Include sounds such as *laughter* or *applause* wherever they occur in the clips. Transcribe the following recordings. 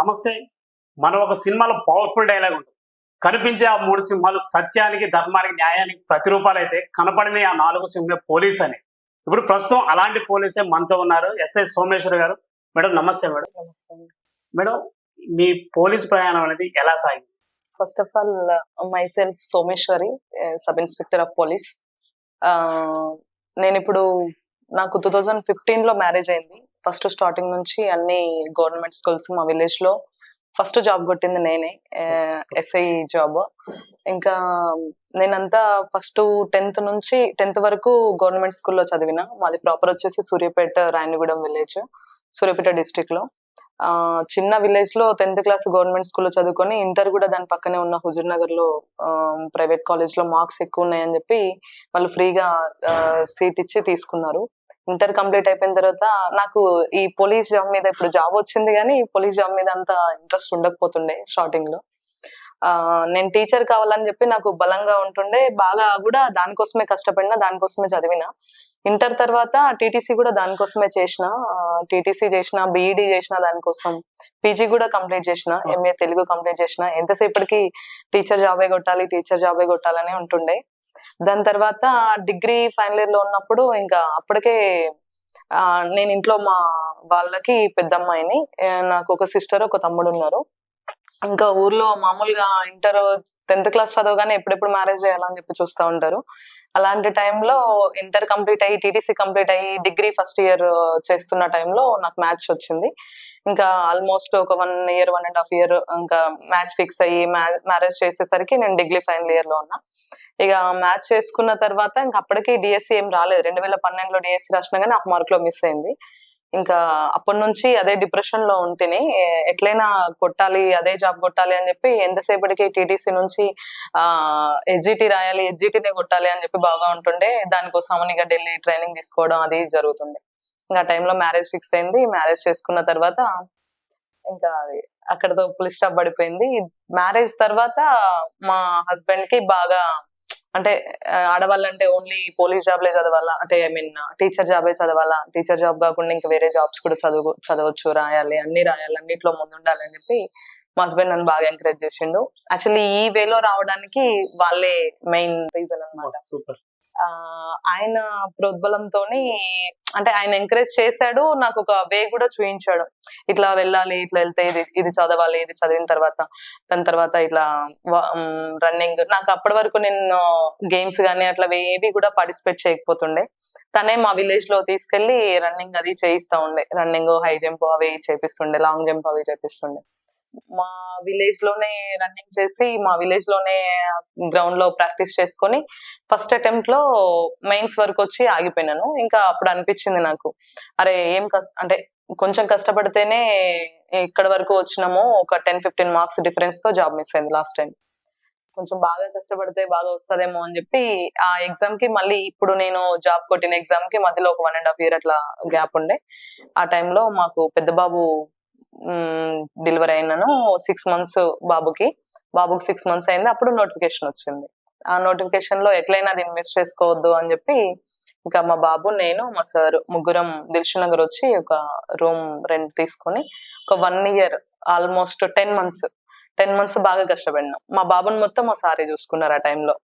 నమస్తే. మనం ఒక సినిమాలో పవర్ఫుల్ డైలాగ్ ఉంటుంది కనిపించే ఆ మూడు సింహాలు సత్యానికి ధర్మానికి న్యాయానికి ప్రతిరూపాలు అయితే కనపడిన ఆ నాలుగు సింహే పోలీస్ అని. ఇప్పుడు ప్రస్తుతం అలాంటి పోలీసే మనతో ఉన్నారు ఎస్ఐ సోమేశ్వర్ గారు. మేడం నమస్తే మేడం. నమస్తే. మేడం మీ పోలీస్ ప్రయాణం అనేది ఎలా సాగింది? First of all myself Someshwari sub inspector of police నేను ఇప్పుడు నాకు టూ థౌజండ్ ఫిఫ్టీన్లో మ్యారేజ్ అయింది. ఫస్ట్ స్టార్టింగ్ నుంచి అన్ని గవర్నమెంట్ స్కూల్స్ మా విలేజ్లో ఫస్ట్ జాబ్ కొట్టింది నేనే ఎస్ఐ జాబ్ ఇంకా నేనంతా ఫస్ట్ టెన్త్ నుంచి టెన్త్ వరకు గవర్నమెంట్ స్కూల్లో చదివిన. మాది ప్రాపర్ వచ్చేసి సూర్యాపేట రాయనగూడెం విలేజ్ సూర్యాపేట డిస్టిక్లో. ఆ, చిన్న విలేజ్లో టెన్త్ క్లాస్ గవర్నమెంట్ స్కూల్లో చదువుకొని ఇంటర్ కూడా దాని పక్కనే ఉన్న హుజూర్ నగర్లో ప్రైవేట్ కాలేజ్లో మార్క్స్ ఎక్కువ ఉన్నాయని చెప్పి వాళ్ళు ఫ్రీగా సీట్ ఇచ్చి తీసుకున్నారు. ఇంటర్ కంప్లీట్ అయిపోయిన తర్వాత నాకు ఈ పోలీస్ జాబ్ మీద ఇప్పుడు జాబ్ వచ్చింది కానీ పోలీస్ జాబ్ మీద అంత ఇంట్రెస్ట్ ఉండకపోతుండే స్టార్టింగ్లో. ఆ నేను టీచర్ కావాలని చెప్పి నాకు బలంగా ఉంటుండే బాగా కూడా దానికోసమే కష్టపడినా దానికోసమే చదివిన. ఇంటర్ తర్వాత టీటీసీ కూడా దానికోసమే చేసిన టీటీసీ చేసిన బీఈడి చేసిన దానికోసం పీజీ కూడా కంప్లీట్ చేసిన ఎంఏ తెలుగు కంప్లీట్ చేసిన ఎంతసేపటికి టీచర్ జాబే కొట్టాలి టీచర్ జాబే కొట్టాలని ఉంటుండే. దాని తర్వాత డిగ్రీ ఫైనల్ ఇయర్లో ఉన్నప్పుడు ఇంకా అప్పటికే నేను ఇంట్లో మా వాళ్ళకి పెద్ద అమ్మాయిని నాకు ఒక సిస్టర్ ఒక తమ్ముడు ఉన్నారు. ఇంకా ఊర్లో మామూలుగా ఇంటర్ టెన్త్ క్లాస్ చదవగానే ఎప్పుడెప్పుడు మ్యారేజ్ చేయాలని చెప్పి చూస్తూ ఉంటారు. అలాంటి టైంలో ఇంటర్ కంప్లీట్ అయ్యి టీటీసీ కంప్లీట్ అయ్యి డిగ్రీ ఫస్ట్ ఇయర్ చేస్తున్న టైంలో నాకు మ్యాచ్ వచ్చింది. ఇంకా ఆల్మోస్ట్ ఒక one year one and half year ఇంకా మ్యాచ్ ఫిక్స్ అయ్యి మ్యారేజ్ చేసేసరికి నేను డిగ్రీ ఫైనల్ ఇయర్లో ఉన్నా. ఇక మ్యాచ్ చేసుకున్న తర్వాత ఇంకా అప్పటికి డిఎస్సి ఏం రాలేదు. రెండు వేల పన్నెండులో డిఎస్సి రాసినా కానీ హాఫ్ మార్క్లో మిస్ అయింది. ఇంకా అప్పటి నుంచి అదే డిప్రెషన్లో ఉంటేనే ఎట్లయినా కొట్టాలి అదే జాబ్ కొట్టాలి అని చెప్పి ఎంతసేపటికి టీటీసీ నుంచి ఆ ఎస్జిటి రాయాలి ఎస్జిటీనే కొట్టాలి అని చెప్పి బాగా ఉంటుండే. దానికోసం ఇక ఢిల్లీ ట్రైనింగ్ తీసుకోవడం అది జరుగుతుండే. ఇంకా టైంలో మ్యారేజ్ ఫిక్స్ అయింది. మ్యారేజ్ చేసుకున్న తర్వాత ఇంకా అది అక్కడతో పులి స్టాప్ పడిపోయింది. మ్యారేజ్ తర్వాత మా హస్బెండ్కి బాగా అంటే ఆడవాళ్ళంటే ఓన్లీ పోలీస్ జాబ్లే చదవాలా? అంటే ఐ మీన్ టీచర్ జాబే చదవాలా? టీచర్ జాబ్ కాకుండా ఇంకా వేరే జాబ్స్ కూడా చదువు చదవచ్చు రాయాలి అన్ని రాయాలి అన్నిట్లో ముందుండాలి అని చెప్పి మా హస్బెండ్ నన్ను బాగా ఎంకరేజ్ చేసిండు. యాక్చువల్లీ ఈ వేలో రావడానికి వాళ్ళే మెయిన్ రీజన్ అనమాట సూపర్. ఆయన ప్రోద్బలంతోనే అంటే ఆయన ఎంకరేజ్ చేశాడు నాకు ఒక వే కూడా చూపించాడు ఇట్లా వెళ్ళాలి ఇట్లా వెళ్తే ఇది ఇది చదవాలి ఇది చదివిన తర్వాత దాని తర్వాత ఇట్లా రన్నింగ్ నాకు అప్పటి వరకు నేను గేమ్స్ కానీ అట్లా ఏవి కూడా పార్టిసిపేట్ చేయకపోతుండే. తనే మా విలేజ్లో తీసుకెళ్ళి రన్నింగ్ అది చేయిస్తా ఉండే. రన్నింగ్ హై జంప్ అవి చేపిస్తుండే లాంగ్ జంప్ అవి చేపిస్తుండే. మా విలేజ్లోనే రన్నింగ్ చేసి మా విలేజ్లోనే గ్రౌండ్లో ప్రాక్టీస్ చేసుకొని ఫస్ట్ అటెంప్ట్లో మెయిన్స్ వరకు వచ్చి ఆగిపోయినాను. ఇంకా అప్పుడు అనిపించింది నాకు అరే ఏం కష్ట అంటే కొంచెం కష్టపడితేనే ఇక్కడ వరకు వచ్చినాము ఒక టెన్ ఫిఫ్టీన్ మార్క్స్ డిఫరెన్స్తో జాబ్ మిస్ అయింది లాస్ట్ టైం కొంచెం బాగా కష్టపడితే బాగా వస్తుందేమో అని చెప్పి ఆ ఎగ్జామ్కి మళ్ళీ ఇప్పుడు నేను జాబ్ కొట్టిన ఎగ్జామ్కి మధ్యలో ఒక వన్ అండ్ హాఫ్ ఇయర్ అట్లా గ్యాప్ ఉండే. ఆ టైంలో మాకు పెద్ద బాబు డెలివరీ అయినాను. సిక్స్ మంత్స్ బాబుకి. బాబుకి సిక్స్ మంత్స్ అయింది. అప్పుడు నోటిఫికేషన్ వచ్చింది. ఆ నోటిఫికేషన్లో ఎట్లయినా అది ఇన్వెస్ట్ చేసుకోవద్దు అని చెప్పి ఇంకా మా బాబు నేను మా సార్ ముగ్గురం దిల్షు నగర్ వచ్చి ఒక రూమ్ రెంట్ తీసుకొని ఒక one year almost ten months ten months బాగా కష్టపడినాం. మా బాబుని మొత్తం మా సారే చూసుకున్నారు ఆ టైంలో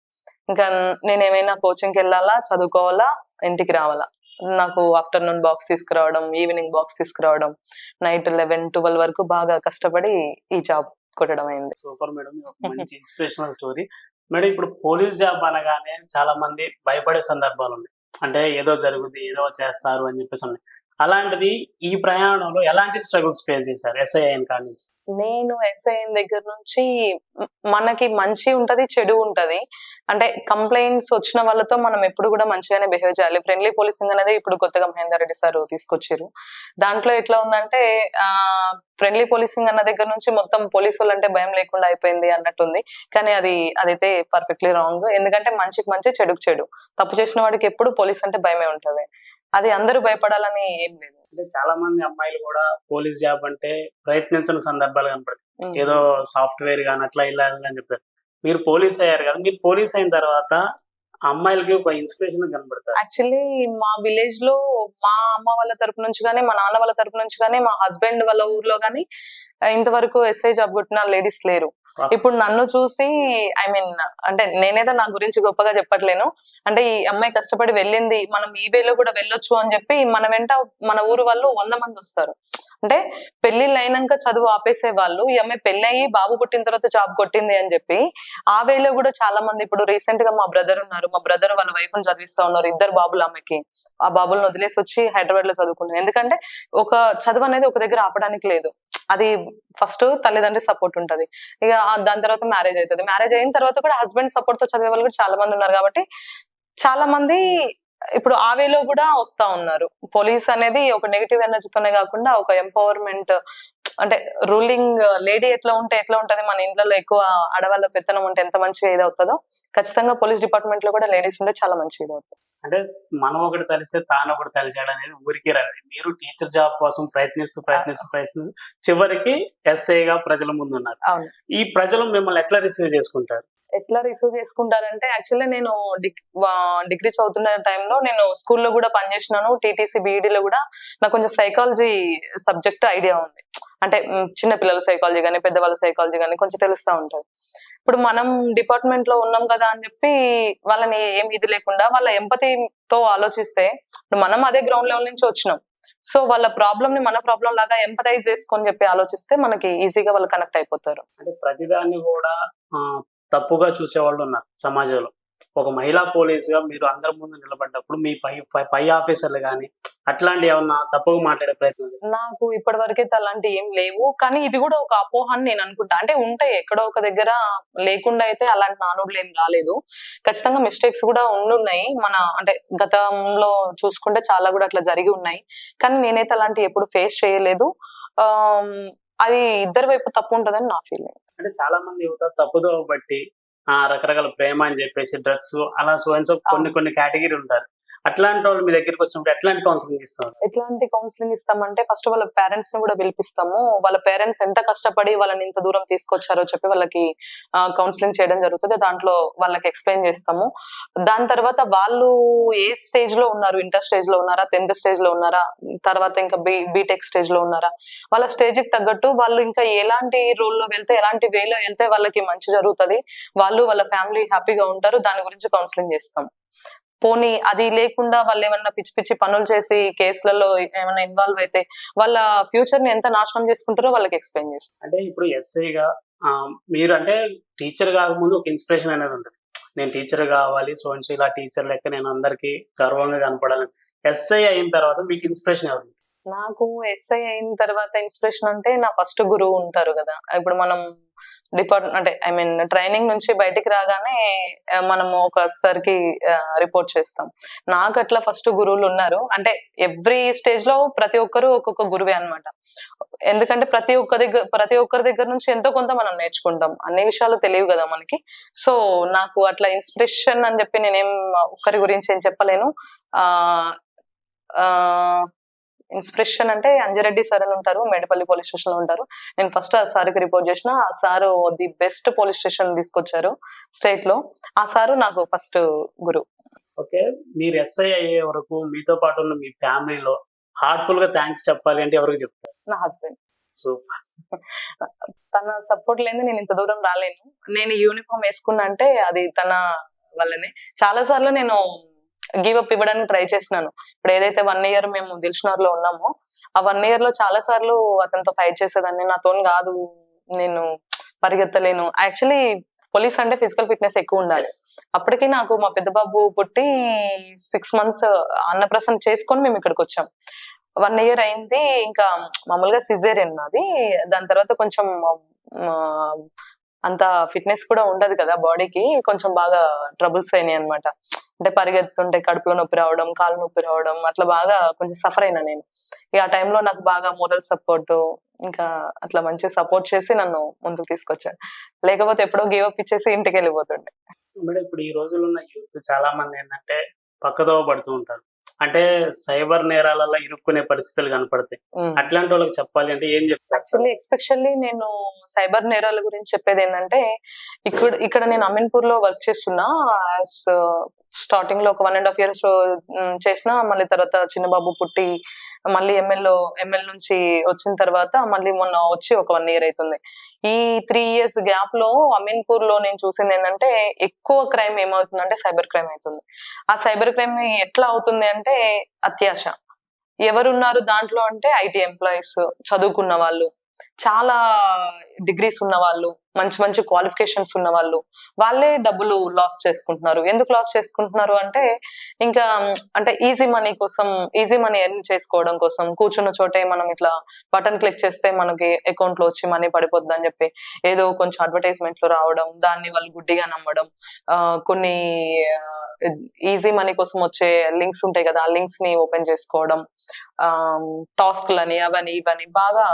ఇంకా నేను ఏమైనా కోచింగ్కి వెళ్ళాలా చదువుకోవాలా ఇంటికి రావాలా? నాకు ఆఫ్టర్నూన్ బాక్స్ తీసుకురావడం ఈవినింగ్ బాక్స్ తీసుకురావడం నైట్ లెవెన్ ట్వెల్వ్ వరకు బాగా కష్టపడి ఈ జాబ్ కొట్టడం అయింది. Super madam. *laughs* మంచి ఇన్స్పిరేషనల్ స్టోరీ మేడం ఇప్పుడు పోలీస్ జాబ్ అనగానే చాలా మంది భయపడే సందర్భాలు ఉన్నాయి. అంటే ఏదో జరుగుద్ది ఏదో చేస్తారు అని చెప్పేసి ఉన్నాయి. అలాంటిది ఈ ప్రయాణంలో ఎలాంటి స్ట్రగుల్స్ ఫేస్ చేశారు? ఎస్ఐ అయిన కాడి నుంచి. నేను ఎస్ఐఎన్ దగ్గర నుంచి మనకి మంచి ఉంటది చెడు ఉంటది. అంటే కంప్లైంట్స్ వచ్చిన వాళ్ళతో మనం ఎప్పుడు కూడా మంచిగానే బిహేవ్ చేయాలి. ఫ్రెండ్లీ పోలీసింగ్ అనేది ఇప్పుడు కొత్తగా మహేందర్ రెడ్డి సార్ తీసుకొచ్చారు దాంట్లో ఎట్లా ఉందంటే ఆ ఫ్రెండ్లీ పోలీసింగ్ అన్న దగ్గర నుంచి మొత్తం పోలీసు అంటే భయం లేకుండా అయిపోయింది అన్నట్టుంది. కానీ అది అదైతే పర్ఫెక్ట్లీ రాంగ్ ఎందుకంటే మంచికి మంచి చెడుకు చెడు. తప్పు చేసిన వాడికి ఎప్పుడు పోలీస్ అంటే భయమే ఉంటది. అది అందరూ భయపడాలని ఏం లేదు. అంటే చాలా మంది అమ్మాయిలు కూడా పోలీస్ జాబ్ అంటే ప్రయత్నించిన సందర్భాలు కనపడతాయి. ఏదో సాఫ్ట్వేర్ కానీ అట్లా ఇలా ఇలా అని చెప్తారు. మీరు పోలీస్ అయ్యారు కదా మీరు పోలీస్ అయిన తర్వాత అమ్మాయిలకి ఒక ఇన్స్పిరేషన్ కనబడతారు యాక్చువల్లీ మా విలేజ్లో మా అమ్మ వాళ్ళ తరపు నుంచి కానీ మా నాన్న వాళ్ళ తరపు నుంచి కానీ మా హస్బెండ్ వాళ్ళ ఊర్లో కానీ ఇంతవరకు ఎస్ఐ జాబ్ కొట్టిన లేడీస్ లేరు. ఇప్పుడు నన్ను చూసి ఐ మీన్ అంటే నేనేదో నా గురించి గొప్పగా చెప్పట్లేను. అంటే ఈ అమ్మాయి కష్టపడి వెళ్ళింది మనం ఈ వేలో కూడా వెళ్ళొచ్చు అని చెప్పి మన వెంట మన ఊరు వాళ్ళు వంద మంది వస్తారు. అంటే పెళ్ళిళ్ళు అయినాక చదువు ఆపేసే వాళ్ళు ఈ అమ్మాయి పెళ్ళి అయ్యి బాబు పుట్టిన తర్వాత జాబ్ కొట్టింది అని చెప్పి ఆ వేలో కూడా చాలా మంది ఇప్పుడు రీసెంట్గా మా బ్రదర్ ఉన్నారు. మా బ్రదర్ వాళ్ళ వైఫ్ని చదివిస్తా ఉన్నారు ఇద్దరు బాబులు ఆమెకి ఆ బాబులను వదిలేసి వచ్చి హైదరాబాద్లో చదువుకున్నారు. ఎందుకంటే ఒక చదువు అనేది ఒక దగ్గర ఆపడానికి లేదు. అది ఫస్ట్ తల్లిదండ్రి సపోర్ట్ ఉంటది. ఇక దాని తర్వాత మ్యారేజ్ అవుతుంది. మ్యారేజ్ అయిన తర్వాత కూడా హస్బెండ్ సపోర్ట్తో చదివే వాళ్ళు కూడా చాలా మంది ఉన్నారు కాబట్టి చాలా మంది ఇప్పుడు ఆ వేలో కూడా వస్తా ఉన్నారు. పోలీస్ అనేది ఒక నెగిటివ్ ఎనర్జీతోనే కాకుండా ఒక ఎంపవర్మెంట్ అంటే రూలింగ్ లేడీ ఎట్లా ఉంటే ఎట్లా ఉంటది? మన ఇంట్లో ఎక్కువ ఆడవాళ్ళ పెత్తనం ఉంటే ఎంత మంచిగా ఇది అవుతుందో ఖచ్చితంగా పోలీస్ డిపార్ట్మెంట్లో కూడా లేడీస్ ఉంటే చాలా మంచిగా ఇది అవుతుంది అంటే మనం ఒకటి తెలిస్తే తాను ఒకటి తెలిసాడు అనేది ఊరికి రండి మీరు టీచర్ జాబ్ కోసం ప్రయత్నిస్తూ ప్రయత్నిస్తూ ప్రయత్నిస్తూ చివరికి ఎస్ఐ గా ప్రజల ముందు ఉన్నారు ఈ ప్రజలు మిమ్మల్ని ఎట్లా రిసీవ్ చేసుకుంటారు? ఎట్లా రిసీవ్ చేసుకుంటారంటే యాక్చువల్లీ నేను డిగ్రీ చదువుతున్న టైంలో నేను స్కూల్లో కూడా పనిచేసినాను టీటీసీ బీఈడీలో కూడా నాకు కొంచెం సైకాలజీ సబ్జెక్ట్ ఐడియా ఉంది. అంటే చిన్న పిల్లల సైకాలజీ కానీ పెద్దవాళ్ళ సైకాలజీ కానీ కొంచెం తెలుస్తూ ఉంటుంది. ఇప్పుడు మనం డిపార్ట్మెంట్లో ఉన్నాం కదా అని చెప్పి వాళ్ళని ఏం ఇది లేకుండా వాళ్ళ ఎంపతితో ఆలోచిస్తే ఇప్పుడు మనం అదే గ్రౌండ్ లెవెల్ నుంచి వచ్చినాం. సో వాళ్ళ ప్రాబ్లమ్ని మన ప్రాబ్లం లాగా ఎంపతైజ్ చేసుకొని చెప్పి ఆలోచిస్తే మనకి ఈజీగా వాళ్ళు కనెక్ట్ అయిపోతారు. అంటే ప్రతిదాన్ని కూడా తప్పుగా చూసేవాళ్ళు ఉన్నారు సమాజంలో. ఒక మహిళా పోలీస్గా మీరు అందరి ముందు నిలబడ్డప్పుడు మీ పై పై- ఆఫీసర్లు కానీ అట్లాంటి ఏమన్నా తప్పుగా మాట్లాడే ప్రయత్నం నాకు ఇప్పటి వరకైతే అలాంటి ఏం లేవు. కానీ ఇది కూడా ఒక అపోహ అని నేను అనుకుంటా. అంటే ఉంటాయి. ఎక్కడో ఒక దగ్గర లేకుండా అయితే అలాంటి నానుడులు ఏం రాలేదు. ఖచ్చితంగా మిస్టేక్స్ కూడా ఉండున్నాయి. మన అంటే గతంలో చూసుకుంటే చాలా కూడా అట్లా జరిగి ఉన్నాయి. కానీ నేనైతే అలాంటి ఎప్పుడు ఫేస్ చేయలేదు. ఆ అది ఇద్దరి వైపు తప్పు ఉంటుందని నా ఫీలింగ్ అంటే చాలా మంది యువత తప్పుదో బట్టి ఆ రకరకాల ప్రేమ అని చెప్పేసి డ్రగ్స్ అలా సో అండ్ సో కొన్ని కొన్ని కేటగిరీ ఉంటారు. అట్లాంటి వాళ్ళు మీ దగ్గరికి వచ్చినప్పుడు ఎట్లాంటి కౌన్సిలింగ్ ఇస్తారు? ఎట్లాంటి కౌన్సిలింగ్ ఇస్తామంటే ఫస్ట్ వాళ్ళ పేరెంట్స్ని కూడా పిలిపిస్తాము. వాళ్ళ పేరెంట్స్ ఎంత కష్టపడి వాళ్ళని ఇంత దూరం తీసుకొచ్చారో చెప్పి వాళ్ళకి కౌన్సిలింగ్ చేయడం జరుగుతుంది. దాంట్లో వాళ్ళకి ఎక్స్ప్లెయిన్ చేస్తాము. దాని తర్వాత వాళ్ళు ఏ స్టేజ్లో ఉన్నారు? ఇంటర్ స్టేజ్లో ఉన్నారా? టెన్త్ స్టేజ్లో ఉన్నారా? తర్వాత ఇంకా బీ బీటెక్ స్టేజ్లో ఉన్నారా? వాళ్ళ స్టేజ్కి తగ్గట్టు వాళ్ళు ఇంకా ఎలాంటి role లో వెళ్తే ఎలాంటి వేలో వెళ్తే వాళ్ళకి మంచి జరుగుతుంది. వాళ్ళు వాళ్ళ ఫ్యామిలీ హ్యాపీగా ఉంటారు. దాని గురించి కౌన్సిలింగ్ చేస్తాం పోనీ అది లేకుండా వాళ్ళు ఏమన్నా పిచ్చి పిచ్చి పనులు చేసి కేసులలో ఏమైనా ఇన్వాల్వ్ అయితే వాళ్ళ ఫ్యూచర్ని ఎంత నాశనం చేసుకుంటారో వాళ్ళకి ఎక్స్ప్లెయిన్ చేస్తాం. అంటే ఇప్పుడు ఎస్ఐగా మీరు అంటే టీచర్ కాకముందు ఒక ఇన్స్పిరేషన్ అనేది ఉంటుంది. నేను టీచర్ కావాలి సో ఇలా టీచర్ లెక్క నేను అందరికీ గర్వంగా కనపడాలని. ఎస్ఐ అయిన తర్వాత మీకు ఇన్స్పిరేషన్ ఎవరు? నాకు ఎస్ఐ అయిన తర్వాత ఇన్స్పిరేషన్ అంటే నా ఫస్ట్ గురువు ఉంటారు కదా. ఇప్పుడు మనం డిపార్ట్మెంట్ అంటే ఐ మీన్ ట్రైనింగ్ నుంచి బయటికి రాగానే మనము ఒక రిపోర్ట్ చేస్తాం. నాకు అట్లా ఫస్ట్ గురువులు ఉన్నారు. అంటే ఎవ్రీ స్టేజ్లో ప్రతి ఒక్కరు ఒక్కొక్క గురువే అనమాట ఎందుకంటే ప్రతి ఒక్క దగ్గర ప్రతి ఒక్కరి దగ్గర నుంచి ఎంతో కొంత మనం నేర్చుకుంటాం. అన్ని విషయాలు తెలియవు కదా మనకి. సో నాకు అట్లా ఇన్స్పిరేషన్ అని చెప్పి నేనేం ఒక్కరి గురించి ఏం చెప్పలేను. ఆ ఇన్స్పిరేషన్ అంటే అంజరెడ్డి సార్ అని ఉంటారు మేడపల్లి పోలీస్ స్టేషన్లో ఉంటారు. నేను ఫస్ట్ ఆ సార్కి రిపోర్ట్ చేసిన ఆ sir the best police station తీసుకొచ్చారు స్టేట్లో. ఆ సారు నాకు ఫస్ట్ గురు. ఓకే మీరు ఎస్ఐ అయ్యే వరకు మీతో పాటు ఉన్న మీ ఫ్యామిలీలో హార్ట్ఫుల్గా థ్యాంక్స్ చెప్పాలి అంటే ఎవరికి చెప్తారు? నా హస్బెండ్ సో తన సపోర్ట్ లేని నేను ఇంత దూరం రాలేను. నేను యూనిఫామ్ వేసుకున్నా అంటే అది తన వల్లనే. చాలా సార్లు నేను గివ్ అప్ ఇవ్వడానికి ట్రై చేసినాను. ఇప్పుడు ఏదైతే వన్ ఇయర్ మేము దిల్షునర్లో ఉన్నామో ఆ వన్ ఇయర్లో చాలా సార్లు అతనితో ఫైట్ చేసేదాన్ని. నాతో కాదు నేను పరిగెత్తలేను. యాక్చువల్లీ పోలీస్ అంటే ఫిజికల్ ఫిట్నెస్ ఎక్కువ ఉండాలి. అప్పటికి నాకు మా పెద్ద బాబు పుట్టి సిక్స్ మంత్స్ అన్నప్రసన్న చేసుకొని మేము ఇక్కడికి వచ్చాం. వన్ ఇయర్ అయింది ఇంకా మామూలుగా సిజేరియన్ నాది దాని తర్వాత కొంచెం అంత ఫిట్నెస్ కూడా ఉండదు కదా బాడీకి. కొంచెం బాగా ట్రబుల్స్ అయినాయి అనమాట అంటే పరిగెత్తుంటే కడుపులో నొప్పి రావడం కాలు నొప్పి రావడం అట్లా బాగా కొంచెం సఫర్ అయినా నేను. ఇక ఆ టైంలో నాకు బాగా మోరల్ సపోర్ట్ ఇంకా అట్లా మంచి సపోర్ట్ చేసి నన్ను ముందుకు తీసుకొచ్చాడు లేకపోతే ఎప్పుడో గేవ్ అప్ ఇచ్చేసి ఇంటికి వెళ్ళిపోతుండే. ఇప్పుడు ఈ రోజుల్లో ఉన్న యూత్ చాలా మంది ఏంటంటే పక్కదోవ పడుతూ ఉంటారు. అంటే సైబర్ నేరాలలో ఇరుక్కునే పరిస్థితులు కనపడతాయి. అట్లాంటి వాళ్ళకి చెప్పాలి అంటే ఏం చెప్తారు యాక్చువల్లీ ఎక్స్పెషల్లీ నేను సైబర్ నేరాల గురించి చెప్పేది ఏంటంటే ఇక్కడ ఇక్కడ నేను అమీన్పూర్లో వర్క్ చేస్తున్నా. స్టార్టింగ్లో ఒక వన్ అండ్ హాఫ్ ఇయర్స్ చేసిన మళ్ళీ తర్వాత చిన్న బాబు పుట్టి మళ్ళీ ఎమ్మెల్యే ఎమ్మెల్యే నుంచి వచ్చిన తర్వాత మళ్ళీ మొన్న వచ్చి ఒక వన్ ఇయర్ అవుతుంది ఈ త్రీ ఇయర్స్ గ్యాప్లో అమీన్పూర్లో నేను చూసింది ఏంటంటే ఎక్కువ క్రైమ్ ఏమవుతుందంటే సైబర్ క్రైమ్ అవుతుంది. ఆ సైబర్ క్రైమ్ ఎట్లా అవుతుంది అంటే అత్యాశ. ఎవరున్నారు దాంట్లో అంటే ఐటీ ఎంప్లాయీస్ చదువుకున్న వాళ్ళు. చాలా డిగ్రీస్ ఉన్న వాళ్ళు మంచి మంచి క్వాలిఫికేషన్స్ ఉన్న వాళ్ళు వాళ్ళే డబ్బులు లాస్ చేసుకుంటున్నారు. ఎందుకు లాస్ చేసుకుంటున్నారు అంటే ఇంకా అంటే ఈజీ మనీ కోసం ఈజీ మనీ ఎర్న్ చేసుకోవడం కోసం కూర్చున్న చోటే మనం ఇట్లా బటన్ క్లిక్ చేస్తే మనకి అకౌంట్లో వచ్చి మనీ పడిపోద్ది అని చెప్పి ఏదో కొంచెం అడ్వర్టైజ్మెంట్లు రావడం దాన్ని వాళ్ళు గుడ్డిగా నమ్మడం కొన్ని ఈజీ మనీ కోసం వచ్చే లింక్స్ ఉంటాయి కదా ఆ లింక్స్ని ఓపెన్ చేసుకోవడం టాస్క్లని అవని ఇవని బాగా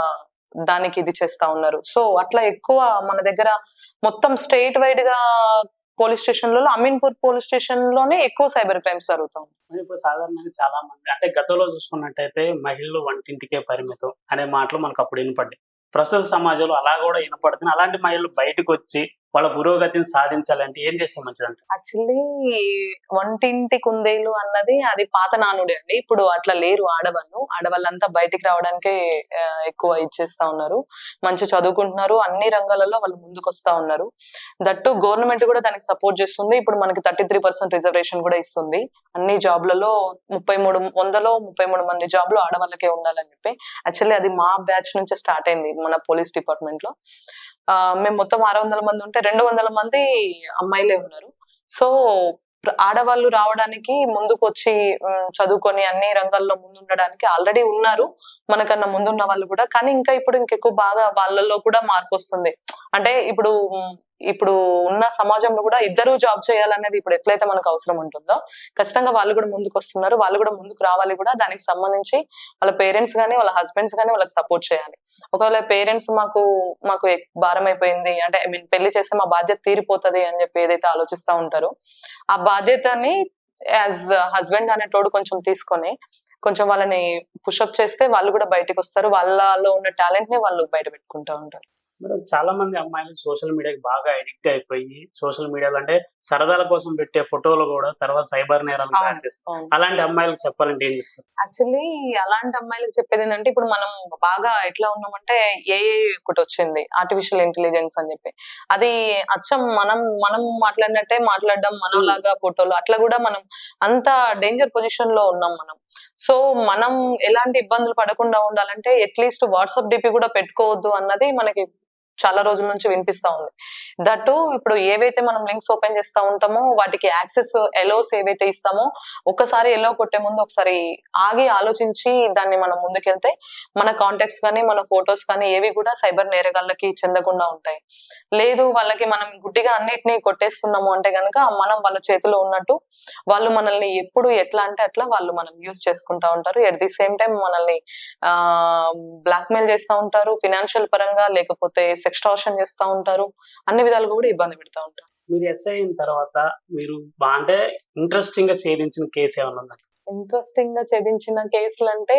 దానికి ఇది చేస్తా ఉన్నారు. సో అట్లా ఎక్కువ మన దగ్గర మొత్తం స్టేట్ వైడ్గా పోలీస్ స్టేషన్లలో అమీన్పూర్ పోలీస్ స్టేషన్లోనే ఎక్కువ సైబర్ క్రైమ్స్ జరుగుతాయి ఇప్పుడు సాధారణంగా చాలా మంది అంటే గతంలో చూసుకున్నట్టయితే మహిళలు వంటింటికే పరిమితం అనే మాటలు మనకు అప్పుడు వినపడ్డాయి. ప్రస్తుత సమాజంలో అలా కూడా వినపడుతుంది. అలాంటి మహిళలు బయటకు వచ్చి వాళ్ళ పురోగతిని సాధించాలంటే ఏం చేస్తే మంచిదంట యాక్చువల్లీ వంటింటి కుందేలు అన్నది అది పాత నానుడి అండి. ఇప్పుడు అట్లా లేరు ఆడవాళ్ళు. ఆడవాళ్ళంతా బయటికి రావడానికే ఎక్కువ ఇచ్చేస్తా ఉన్నారు. మంచి చదువుకుంటున్నారు. అన్ని రంగాలలో వాళ్ళు ముందుకు వస్తా ఉన్నారు దట్టు గవర్నమెంట్ కూడా దానికి సపోర్ట్ చేస్తుంది. ఇప్పుడు మనకి థర్టీ త్రీ పర్సెంట్ రిజర్వేషన్ కూడా ఇస్తుంది. అన్ని జాబ్లలో ముప్పై మూడు వందలో ముప్పై మూడు మంది జాబ్లు ఆడవాళ్ళకే ఉండాలని చెప్పి. యాక్చువల్లీ అది మా బ్యాచ్ నుంచే స్టార్ట్ అయింది మన పోలీస్ డిపార్ట్మెంట్లో. మేము మొత్తం ఆరు వందల మంది ఉంటే రెండు వందల మంది అమ్మాయిలే ఉన్నారు. సో ఆడవాళ్ళు రావడానికి ముందుకు వచ్చి చదువుకొని అన్ని రంగాల్లో ముందుండడానికి ఆల్రెడీ ఉన్నారు. మనకన్నా ముందున్న వాళ్ళు కూడా. కానీ ఇంకా ఇప్పుడు ఇంకెక్కువ బాగా వాళ్ళల్లో కూడా మార్పు వస్తుంది. అంటే ఇప్పుడు ఇప్పుడు ఉన్న సమాజంలో కూడా ఇద్దరు జాబ్ చేయాలనేది ఇప్పుడు ఎట్లయితే మనకు అవసరం ఉంటుందో ఖచ్చితంగా వాళ్ళు కూడా ముందుకు వస్తున్నారు వాళ్ళు కూడా ముందుకు రావాలి కూడా. దానికి సంబంధించి వాళ్ళ పేరెంట్స్ కానీ వాళ్ళ హస్బెండ్స్ కానీ వాళ్ళకి సపోర్ట్ చేయాలి. ఒకవేళ పేరెంట్స్ మాకు మాకు భారం అయిపోయింది అంటే ఐ మీన్ పెళ్ళి చేస్తే మా బాధ్యత తీరిపోతది అని చెప్పి ఏదైతే ఆలోచిస్తూ ఉంటారో ఆ బాధ్యతని యాజ్ హస్బెండ్ అనేటోడు కొంచెం తీసుకొని కొంచెం వాళ్ళని పుషప్ చేస్తే వాళ్ళు కూడా బయటకు వస్తారు. వాళ్ళలో ఉన్న టాలెంట్ని వాళ్ళు బయట పెట్టుకుంటా ఉంటారు. మరి చాలా మంది అమ్మాయిలు సోషల్ మీడియాకి బాగా అడిక్ట్ అయిపోయి సోషల్ మీడియాలో అంటే సరదాల కోసం పెట్టే ఫోటోలు కూడా తర్వాత సైబర్ నేరాలు. కనిపిస్తాయి అలాంటి అమ్మాయిలకు చెప్పాలంటే ఏం చెప్తారు? యాక్చువల్లీ అలాంటి అమ్మాయిలకు చెప్పేది ఏంటంటే ఇప్పుడు మనం బాగా ఎట్లా ఉన్నామంటే ఏ ఒకటి వచ్చింది ఆర్టిఫిషియల్ ఇంటెలిజెన్స్ అని చెప్పి. అది అచ్చం మనం మనం మాట్లాడినట్టే మాట్లాడడం మనలాగా ఫోటోలు అట్లా కూడా మనం అంత డేంజర్ పొజిషన్లో ఉన్నాం మనం. సో మనం ఎలాంటి ఇబ్బందులు పడకుండా ఉండాలంటే అట్లీస్ట్ వాట్సాప్ డిపి కూడా పెట్టుకోవద్దు అన్నది మనకి చాలా రోజుల నుంచి వినిపిస్తా ఉంది. దట్టు ఇప్పుడు ఏవైతే మనం లింక్స్ ఓపెన్ చేస్తా ఉంటామో వాటికి యాక్సెస్ ఎలోస్ ఏవైతే ఇస్తామో ఒక్కసారి ఎల్లో కొట్టే ముందు ఒకసారి ఆగి ఆలోచించి దాన్ని మనం ముందుకెళ్తే మన కాంటాక్ట్స్ కానీ మన ఫొటోస్ కానీ ఏవి కూడా సైబర్ నేరగాళ్ళకి చెందకుండా ఉంటాయి. లేదు వాళ్ళకి మనం గుడ్డిగా అన్నిటినీ కొట్టేస్తున్నాము అంటే కనుక మనం వాళ్ళ చేతిలో ఉన్నట్టు వాళ్ళు మనల్ని ఎప్పుడు ఎట్లా అంటే అట్లా వాళ్ళు మనం యూస్ చేసుకుంటా ఉంటారు. ఎట్ ది సేమ్ టైం మనల్ని ఆ చేస్తూ ఉంటారు ఫినాన్షియల్ పరంగా లేకపోతే సెక్స్టార్షన్ చేస్తూ ఉంటారు. అన్ని విధాలుగా కూడా ఇబ్బంది పెడతా ఉంటారు. మీరు ఎస్ఐ అయిన తర్వాత మీరు బా- అంటే ఇంట్రెస్టింగ్గా ఛేదించిన కేసు ఏమైనా ఉందా? ఇంట్రెస్టింగ్గా ఛేదించిన కేసులు అంటే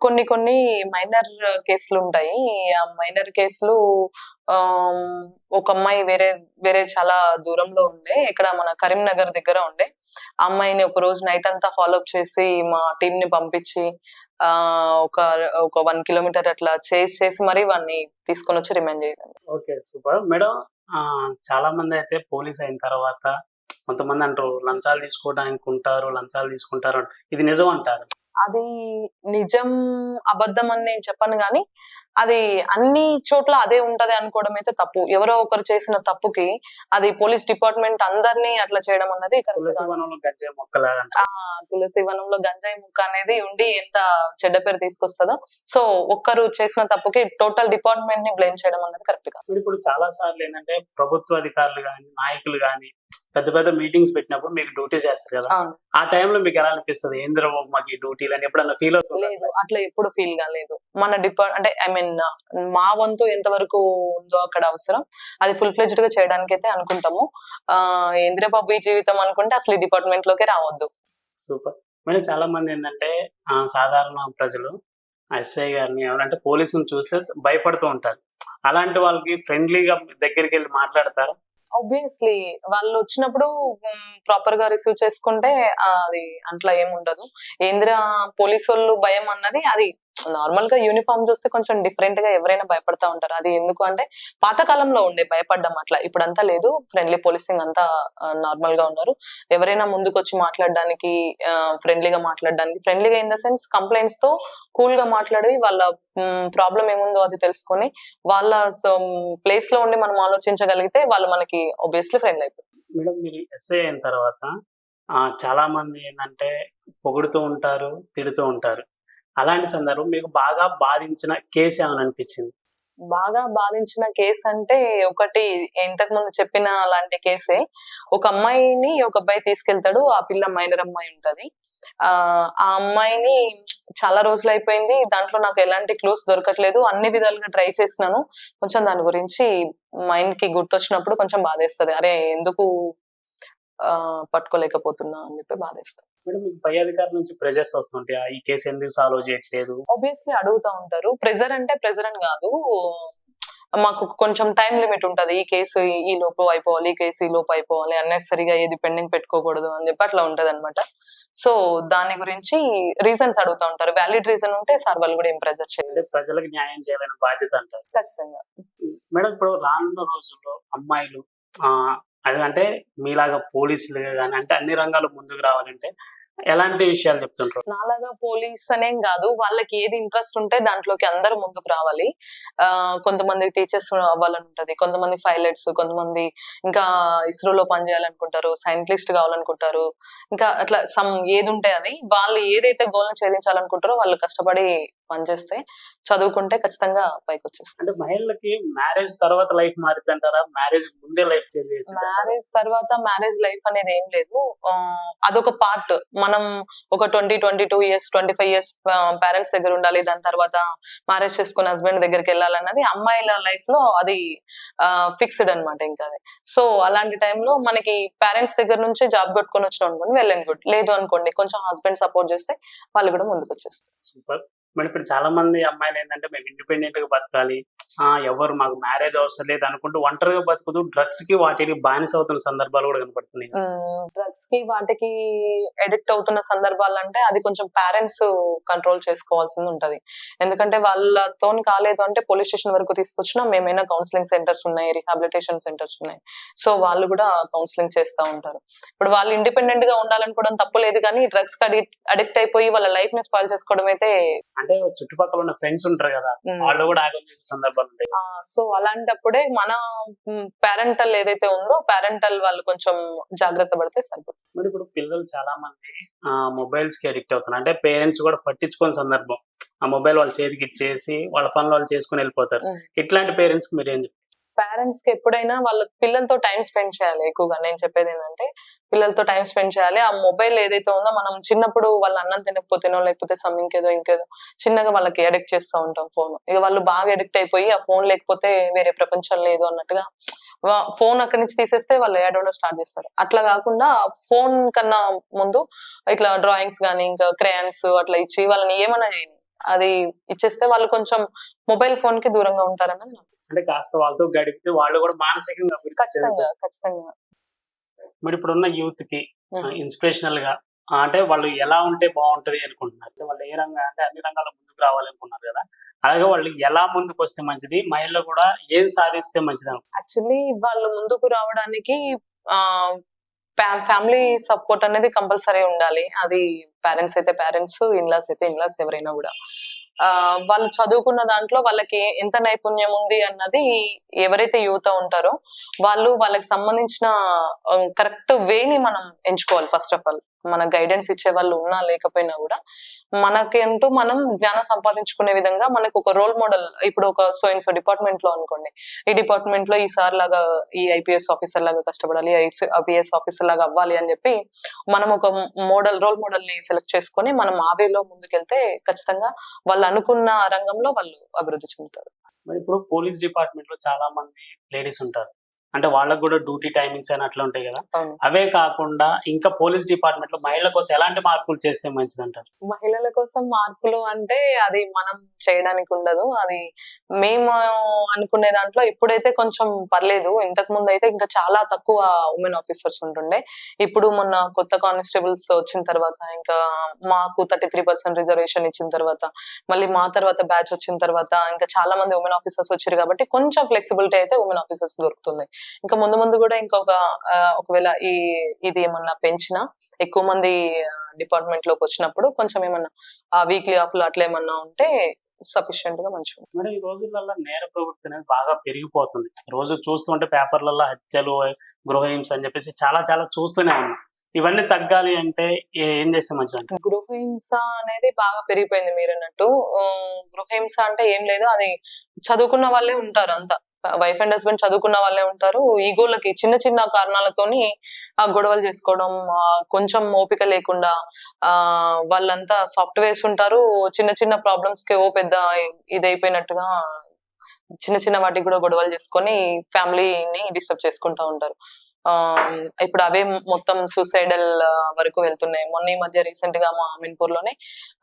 కొన్ని కొన్ని మైనర్ కేసులు ఉంటాయి. ఆ మైనర్ కేసులు ఒక అమ్మాయి వేరే వేరే చాలా దూరంలో ఉండే ఇక్కడ మన కరీంనగర్ దగ్గర ఉండే. అమ్మాయిని ఒక రోజు నైట్ అంతా ఫాలో అప్ చేసి మా టీం ని పంపించి ఆ ఒక ఒక వన్ కిలోమీటర్ అట్లా చేసి చేసి మరి వాడిని తీసుకొని వచ్చి రిమైండ్ చేయాలి ఓకే సూపర్. మేడం చాలా మంది అయితే పోలీస్ అయిన తర్వాత కొంతమంది అంటారు లంచాలు తీసుకోవడానికి ఉంటారు లంచాలు తీసుకుంటారు. ఇది నిజం అంటారు? అది నిజం అబద్ధం అని నేను చెప్పను కానీ అది అన్ని చోట్ల అదే ఉంటది అనుకోవడం అయితే తప్పు. ఎవరో ఒకరు చేసిన తప్పుకి అది పోలీస్ డిపార్ట్మెంట్ అందరినీ అట్లా చేయడం అన్నది తులసి. వనంలో గంజాయి ముక్క అనేది ఉండి ఎంత చెడ్డ పేరు తీసుకొస్తుందో. సో ఒక్కరు చేసిన తప్పుకి టోటల్ డిపార్ట్మెంట్ని బ్లేమ్ చేయడం అన్నది కరెక్ట్ కాదు. మరి ఇప్పుడు చాలా సార్లు ఏంటంటే ప్రభుత్వ అధికారులు కానీ నాయకులు కానీ పెద్ద పెద్ద మీటింగ్స్ పెట్టినప్పుడు మీకు డ్యూటీ చేస్తారు కదా? ఆ టైంలో మీకు ఎలా అనిపిస్తుంది? ఏంద్ర మాకు ఈ డ్యూటీలు అని ఎప్పుడన్నా ఫీల్ అవుతుంది? లేదు అట్లా ఎప్పుడు ఫీల్ కాలేదు. మన డిపార్ట్ అంటే ఐ మీన్ మా వంతు ఎంత వరకు ఉందో అక్కడ అవసరం. అది ఫుల్ ఫ్లెజ్డ్గా చేయడానికి అయితే అనుకుంటాము. ఆ ఇంద్రబాబు ఈ జీవితం అనుకుంటే అసలు ఈ డిపార్ట్మెంట్లోకి రావద్దు. సూపర్. మరి చాలా మంది ఏంటంటే సాధారణ ప్రజలు ఎస్ఐ గారిని ఎవరంటే పోలీసుని చూస్తే భయపడుతూ ఉంటారు. అలాంటి వాళ్ళకి ఫ్రెండ్లీగా దగ్గరికి వెళ్ళి మాట్లాడతారు? ఆబ్వియస్లీ వాళ్ళు వచ్చినప్పుడు ప్రాపర్గా రిసీవ్ చేసుకుంటే అది అట్లా ఏముండదు ఉండదు. పోలీసు వాళ్ళు భయం అన్నది అది నార్మల్గా యూనిఫామ్ చూస్తే కొంచెం డిఫరెంట్గా ఎవరైనా భయపడతా ఉంటారు. అది ఎందుకు అంటే పాతకాలంలో ఉండే భయపడ్డం అట్లా. ఇప్పుడంతా లేదు. ఫ్రెండ్లీ పోలీసింగ్ అంతా నార్మల్గా ఉన్నారు. ఎవరైనా ముందుకు వచ్చి మాట్లాడడానికి ఫ్రెండ్లీగా మాట్లాడడానికి ఫ్రెండ్లీగా ఇన్ ద సెన్స్ కంప్లైంట్స్తో కూల్గా మాట్లాడి వాళ్ళ ప్రాబ్లం ఏముందో అది తెలుసుకొని వాళ్ళ ప్లేస్లో ఉండి మనం ఆలోచించగలిగితే వాళ్ళు మనకి ఒబియస్లీ ఫ్రెండ్ అయిపోతారు. మేడం మీరు అయిన తర్వాత చాలా మంది ఏంటంటే పొగుడుతూ ఉంటారు తిడుతూ ఉంటారు. అలాంటి సందర్భం మీకు బాగా బాధించిన కేసు ఏమని అనిపించింది? బాగా బాధించిన కేసు అంటే ఒకటి ఇంతకు ముందు చెప్పిన అలాంటి కేసే. ఒక అమ్మాయిని ఒక అబ్బాయి తీసుకెళ్తాడు ఆ పిల్ల మైనర్ అమ్మాయి ఉంటది. ఆ అమ్మాయిని చాలా రోజులు అయిపోయింది. దాంట్లో నాకు ఎలాంటి క్లూస్ దొరకట్లేదు. అన్ని విధాలుగా ట్రై చేసినాను. కొంచెం దాని గురించి మైండ్కి గుర్తొచ్చినప్పుడు కొంచెం బాధేస్తుంది. అరే ఎందుకు పట్టుకోలేకపోతున్నా అని చెప్పి బాధేస్తుంది మేడం మీకు పై నుంచి ప్రెజర్స్ వస్తుంటాయి? ఈ కేసు ఎందుకు సాల్వ్ చేయట్లేదు? ఆబ్వియస్లీ అడుగుతా ఉంటారు. ప్రెజర్ అంటే ప్రెజర్ అని కాదు. మాకు కొంచెం టైం లిమిట్ ఉంటది. ఈ కేసు ఈ- లోపు అయిపోవాలి ఈ కేసు ఈ లోపు అయిపోవాలి అన్నెసరిగా ఏది పెండింగ్ పెట్టుకోకూడదు అని చెప్పి అట్లా ఉంటది అనమాట సో దాని గురించి రీజన్స్ అడుగుతా ఉంటారు. వ్యాలిడ్ రీజన్ ఉంటే సార్ వాళ్ళు కూడా ఏం ప్రెజర్ చేయలేదు అంటే ప్రజలకు న్యాయం చేయాలనే బాధ్యత అంటారు. ఖచ్చితంగా. మేడం ఇప్పుడు రానున్న రోజుల్లో అమ్మాయిలు అదంటే మీలాగా పోలీసులు కానీ అంటే అన్ని రంగాలు ముందుకు రావాలంటే ఎలాంటి విషయాలు చెప్తుంటారు? నాలాగా పోలీస్ అనేం కాదు. వాళ్ళకి ఏది ఇంట్రెస్ట్ ఉంటే దాంట్లోకి అందరూ ముందుకు రావాలి. ఆ కొంతమంది టీచర్స్ అవ్వాలని ఉంటది కొంతమంది పైలట్స్ కొంతమంది ఇంకా ఇస్రోలో పనిచేయాలనుకుంటారు సైంటిస్ట్ కావాలనుకుంటారు. ఇంకా అట్లా సమ్ ఏది ఉంటే అది వాళ్ళు ఏదైతే గోల్ని ఛేదించాలనుకుంటారో వాళ్ళు కష్టపడి పనిచేస్తే చదువుకుంటే ఖచ్చితంగా పైకి వచ్చేస్తారు అంటే మహిళలకి మ్యారేజ్ తర్వాత లైఫ్ మారిద్ది అంటారా మ్యారేజ్ ముందే లైఫ్ మ్యారేజ్ తర్వాత మ్యారేజ్ లైఫ్ అనేది ఏం లేదు. అదొక పార్ట్. మనం ఒక twenty twenty two years twenty five years parents దగ్గర ఉండాలి. దాని తర్వాత మ్యారేజ్ చేసుకుని హస్బెండ్ దగ్గరికి వెళ్ళాలన్నది అమ్మాయిల లైఫ్లో అది ఫిక్స్డ్ అన్నమాట ఇంకా అది. సో అలాంటి టైంలో మనకి పేరెంట్స్ దగ్గర నుంచి జాబ్ కొట్టుకొని వచ్చినాం అనుకోండి వెళ్ళండి గుడ్ లేదు అనుకోండి కొంచెం హస్బెండ్ సపోర్ట్ చేస్తే వాళ్ళు కూడా ముందుకు వచ్చేస్తారు సూపర్. మరి ఇప్పుడు చాలా మంది అమ్మాయిలు ఏంటంటే మేము ఇండిపెండెంట్గా బతకాలి. ఎవరు మాకు మ్యారేజ్ అవసరం లేదు అనుకుంటూ ఒంటరిగా బతుకుతూ డ్రగ్స్కి వాటికి బానిస అవుతున్న సందర్భాలు కూడా కనపడుతున్నాయి. డ్రగ్స్కి వాటికి అడిక్ట్ అవుతున్న సందర్భాలు అంటే అది కొంచెం పేరెంట్స్ కంట్రోల్ చేసుకోవాల్సింది ఉంటది. ఎందుకంటే వాళ్ళతో కాలేదు అంటే పోలీస్ స్టేషన్ వరకు తీసుకొచ్చినా మేమైనా కౌన్సిలింగ్ సెంటర్స్ ఉన్నాయి రిహాబిలిటేషన్ సెంటర్స్ ఉన్నాయి. సో వాళ్ళు కూడా కౌన్సిలింగ్ చేస్తూ ఉంటారు. ఇప్పుడు వాళ్ళు ఇండిపెండెంట్గా ఉండాలనుకోవడం తప్పు లేదు కానీ డ్రగ్స్కి అడిక్ట్ అడిక్ట్ అయిపోయి వాళ్ళ లైఫ్ని స్పాయిల్ చేసుకోవడం అయితే అంటే చుట్టుపక్కల ఉన్న ఫ్రెండ్స్ ఉంటారు కదా వాళ్ళు కూడా ఆగం చేసే సందర్భాలు ఆ, సో అలాంటప్పుడే మన పేరెంటల్ ఏదైతే ఉందో పేరెంటల్ వాళ్ళు కొంచెం జాగ్రత్త పడితే సరిపోతుంది. మరి ఇప్పుడు పిల్లలు చాలా మంది ఆ మొబైల్స్కి అడిక్ట్ అవుతున్నారు. అంటే పేరెంట్స్ కూడా పట్టించుకోని సందర్భం. ఆ మొబైల్ వాళ్ళ చేతికి ఇచ్చేసి వాళ్ళ పనులు వాళ్ళు చేసుకుని వెళ్ళిపోతారు. ఇట్లాంటి పేరెంట్స్కి మీరు ఏం చెప్తారు పేరెంట్స్కి ఎప్పుడైనా వాళ్ళ పిల్లలతో టైం స్పెండ్ చేయాలి ఎక్కువగా. నేను చెప్పేది ఏంటంటే పిల్లలతో టైం స్పెండ్ చేయాలి. ఆ మొబైల్ ఏదైతే ఉందో మనం చిన్నప్పుడు వాళ్ళ అన్నం తినకపోతేనో లేకపోతే సమ్ ఇంకేదో ఇంకేదో చిన్నగా వాళ్ళకి అడిక్ట్ చేస్తూ ఉంటాం ఫోన్ ఇక వాళ్ళు బాగా అడిక్ట్ అయిపోయి ఆ ఫోన్ లేకపోతే వేరే ప్రపంచం లేదు అన్నట్టుగా ఫోన్ అక్కడి నుంచి తీసేస్తే వాళ్ళు ఏడవడం స్టార్ట్ చేస్తారు. అట్లా కాకుండా ఫోన్ కన్నా ముందు ఇట్లా డ్రాయింగ్స్ కానీ ఇంకా క్రయాన్స్ అట్లా ఇచ్చి వాళ్ళని ఏమైనా చేయని అది ఇచ్చేస్తే వాళ్ళు కొంచెం మొబైల్ ఫోన్కి దూరంగా ఉంటారన్నది నాకు అంటే కాస్త వాళ్ళతో గడిపితే వాళ్ళు కూడా మానసికంగా ఖచ్చితంగా మరి ఇప్పుడున్న యూత్కి. ఇన్స్పిరేషనల్గా అంటే వాళ్ళు ఎలా ఉంటే బాగుంటది అనుకుంటున్నారు? అంటే వాళ్ళు ఏ రంగా అంటే అన్ని రంగాల్లో ముందుకు రావాలనుకున్నారు కదా? అలాగే వాళ్ళు ఎలా ముందుకు వస్తే మంచిది? మహిళలు కూడా ఏం సాధిస్తే మంచిది యాక్చువల్లీ వాళ్ళు ముందుకు రావడానికి ఆ ఫ్యామిలీ సపోర్ట్ అనేది కంపల్సరీ ఉండాలి. అది పేరెంట్స్ అయితే పేరెంట్స్ ఇన్లాస్ అయితే ఇన్లాస్ ఎవరైనా కూడా. వాళ్ళు చదువుకున్న దాంట్లో వాళ్ళకి ఎంత నైపుణ్యం ఉంది అన్నది ఎవరైతే యువత ఉంటారో వాళ్ళు వాళ్ళకి సంబంధించిన కరెక్ట్ వేని మనం ఎంచుకోవాలి ఫస్ట్ ఆఫ్ ఆల్ మన గైడెన్స్ ఇచ్చే వాళ్ళు ఉన్నా లేకపోయినా కూడా మనకేంటూ మనం జ్ఞానం సంపాదించుకునే విధంగా మనకు ఒక రోల్ మోడల్ ఇప్పుడు ఒక సో ఇన్ సో డిపార్ట్మెంట్లో అనుకోండి. ఈ డిపార్ట్మెంట్లో ఈ సార్ లాగా ఈ ఐపీఎస్ ఆఫీసర్ లాగా కష్టపడాలి ఐపీఎస్ ఆఫీసర్ లాగా అవ్వాలి అని చెప్పి మనం ఒక మోడల్ రోల్ మోడల్ని సెలెక్ట్ చేసుకొని మనం ఆ వేలో ముందుకెళ్తే ఖచ్చితంగా వాళ్ళు అనుకున్న రంగంలో వాళ్ళు అభివృద్ధి చెందుతారు. మరి ఇప్పుడు పోలీస్ డిపార్ట్మెంట్లో చాలా మంది లేడీస్ ఉంటారు. అంటే వాళ్ళకు కూడా డ్యూటీ టైమింగ్స్ అని అట్లా ఉంటాయి కదా. అవే కాకుండా ఇంకా పోలీస్ డిపార్ట్మెంట్లో మహిళల కోసం ఎలాంటి మార్పులు చేస్తే మంచిది అంటారు మహిళల కోసం మార్పులు అంటే అది మనం చేయడానికి ఉండదు. అది మేము అనుకునే దాంట్లో ఇప్పుడైతే కొంచెం పర్లేదు. ఇంతకు ముందు అయితే ఇంకా చాలా తక్కువ ఉమెన్ ఆఫీసర్స్ ఉంటుండే. ఇప్పుడు మొన్న కొత్త కానిస్టేబుల్స్ వచ్చిన తర్వాత ఇంకా మాకు థర్టీ త్రీ పర్సెంట్ రిజర్వేషన్ ఇచ్చిన తర్వాత మళ్ళీ మా తర్వాత బ్యాచ్ వచ్చిన తర్వాత ఇంకా చాలా మంది ఉమెన్ ఆఫీసర్స్ వచ్చారు కాబట్టి కొంచెం ఫ్లెక్సిబిలిటీ అయితే ఉమెన్ ఆఫీసర్స్ దొరుకుతుంది. ఇంకా ముందు ముందు కూడా ఇంకొక ఒకవేళ ఈ ఇది ఏమన్నా పెంచినా ఎక్కువ మంది డిపార్ట్మెంట్లోకి వచ్చినప్పుడు కొంచెం ఏమన్నా ఆ వీక్లీ ఆఫ్లో అట్లా ఏమన్నా ఉంటే సఫిషియెంట్గా మంచిగా. మరి ఈ రోజులలో నేర ప్రవృత్తి అనేది బాగా పెరిగిపోతుంది. రోజు చూస్తుంటే పేపర్లలో హత్యలు గృహహింస అని చెప్పేసి చాలా చాలా చూస్తూనే ఉన్నాం. ఇవన్నీ తగ్గాలి అంటే ఏ- చేస్తే మంచిది గృహహింస అనేది బాగా పెరిగిపోయింది మీరు అన్నట్టు గృహహింస అంటే ఏం లేదు అది చదువుకున్న వాళ్ళే ఉంటారు అంతా. వైఫ్ అండ్ హస్బెండ్ చదువుకున్న వాళ్ళే ఉంటారు. ఈగోలకి చిన్న చిన్న కారణాలతోని ఆ గొడవలు చేసుకోవడం కొంచెం ఓపిక లేకుండా ఆ వాళ్ళంతా సాఫ్ట్వేర్స్ ఉంటారు. చిన్న చిన్న ప్రాబ్లమ్స్కి ఓ పెద్ద ఇదైపోయినట్టుగా చిన్న చిన్న వాటికి కూడా గొడవలు చేసుకొని ఫ్యామిలీని డిస్టర్బ్ చేసుకుంటా ఉంటారు. ఆ ఇప్పుడు అవే మొత్తం సూసైడల్ వరకు వెళ్తున్నాయి. మొన్న ఈ మధ్య రీసెంట్గా మా అమీన్పూర్లోనే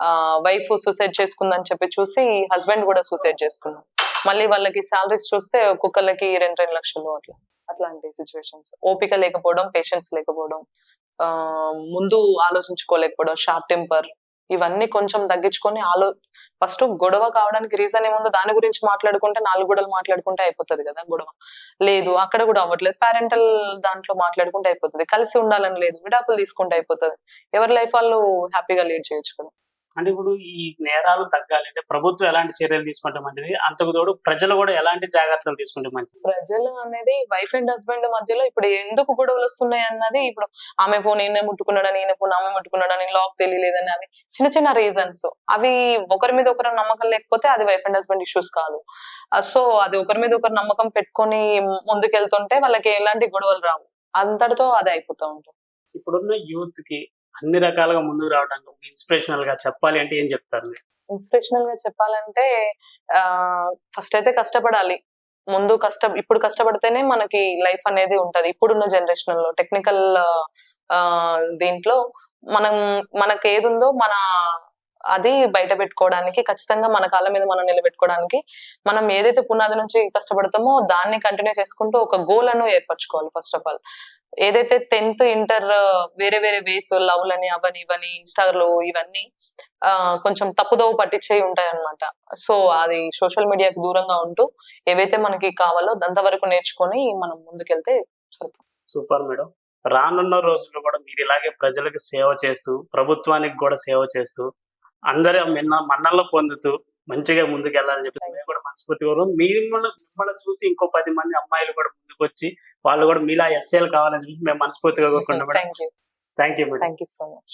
ఆ వైఫ్ సూసైడ్ చేసుకుందని చెప్పి చూసి హస్బెండ్ కూడా సూసైడ్ చేసుకున్నాం మళ్ళీ వాళ్ళకి సాలరీస్ చూస్తే ఒక్కొక్కళ్ళకి రెండు రెండు లక్షలు అట్లా. అట్లాంటి సిచ్యువేషన్స్ ఓపిక లేకపోవడం పేషెన్స్ లేకపోవడం ముందు ఆలోచించుకోలేకపోవడం షార్ప్ టెంపర్ ఇవన్నీ కొంచెం తగ్గించుకొని ఆలో ఫస్ట్ గొడవ కావడానికి రీజన్ ఏముందో దాని గురించి మాట్లాడుకుంటే నాలుగు గొడవలు మాట్లాడుకుంటే అయిపోతుంది కదా గొడవ. లేదు అక్కడ కూడా అవ్వట్లేదు. పేరెంటల్ దాంట్లో మాట్లాడుకుంటే అయిపోతుంది. కలిసి ఉండాలని లేదు. విడాకులు తీసుకుంటే అయిపోతుంది. ఎవరి లైఫ్ వాళ్ళు హ్యాపీగా లీడ్ చేయొచ్చు కదా. అంటే ఇప్పుడు ఈ నేరాలు తగ్గాలి. అంటే ప్రభుత్వం ఎలాంటి చర్యలు తీసుకుంటే మంచిది? అంతకు తోడు ప్రజలు కూడా ఎలాంటి జాగ్రత్తలు తీసుకుంటే మంచిది? ప్రజలు అనేది వైఫ్ అండ్ హస్బెండ్ మధ్యలో ఇప్పుడు ఎందుకు గొడవలు వస్తున్నాయి అన్నది ఇప్పుడు ఆమె ఫోన్ ఈయన ముట్టుకున్నాడని ఈయన ఫోన్ ఆమె ముట్టుకున్నాడని లాక్ తెలియలేదని అవి చిన్న చిన్న రీజన్స్ అవి ఒకరి మీద ఒకరు నమ్మకం లేకపోతే అది వైఫ్ అండ్ హస్బెండ్ ఇష్యూస్ కాదు. సో అది ఒకరి మీద ఒకరు నమ్మకం పెట్టుకొని ముందుకెళ్తుంటే వాళ్ళకి ఎలాంటి గొడవలు రావు. అంతటితో అది అయిపోతూ ఉంటుంది. ఇప్పుడున్న యూత్కి అన్ని రకాలుగా ముందుకు రావడానికి ఇన్స్పిరేషనల్గా చెప్పాలి అంటే ఏం చెప్తారు ఇన్స్పిరేషనల్గా చెప్పాలంటే ఆ ఫస్ట్ అయితే కష్టపడాలి. ముందు కష్ట ఇప్పుడు కష్టపడితేనే మనకి లైఫ్ అనేది ఉంటది. ఇప్పుడున్న జనరేషన్లో టెక్నికల్ ఆ దీంట్లో మనం మనకి ఏది ఉందో మన అది బయట పెట్టుకోవడానికి ఖచ్చితంగా మన కాళ్ళ మీద మనం నిలబెట్టుకోవడానికి మనం ఏదైతే పునాది నుంచి కష్టపడతామో దాన్ని కంటిన్యూ చేసుకుంటూ ఒక గోల్ అను ఏర్పరచుకోవాలి ఫస్ట్ ఆఫ్ ఆల్ ఏదైతే టెన్త్ ఇంటర్ వేరే వేరే వేస్ లవ్ లని అవని ఇవని ఇన్స్టాలో ఇవన్నీ ఆ కొంచెం తప్పుదోవ పట్టించే ఉంటాయి అనమాట సో అది సోషల్ మీడియాకి దూరంగా ఉంటూ ఏవైతే మనకి కావాలో అంతవరకు నేర్చుకొని మనం ముందుకెళ్తే సూపర్ మేడం. రానున్న రోజుల్లో కూడా మీరు ఇలాగే ప్రజలకు సేవ చేస్తూ ప్రభుత్వానికి కూడా సేవ చేస్తూ అందరి మిన్న మన్నల్లో పొందుతూ మంచిగా ముందుకు వెళ్ళాలని చెప్పి మేము కూడా మనస్ఫూర్తిగా కోరుకుంటున్నాం. మిమ్మల్ని మిమ్మల్ని చూసి ఇంకో పది మంది అమ్మాయిలు కూడా ముందుకు వచ్చి వాళ్ళు కూడా మీలా ఎస్ఏలు కావాలని చెప్పి మేము మనస్ఫూర్తిగా కోరుకుంటున్నాం thank you thank you so much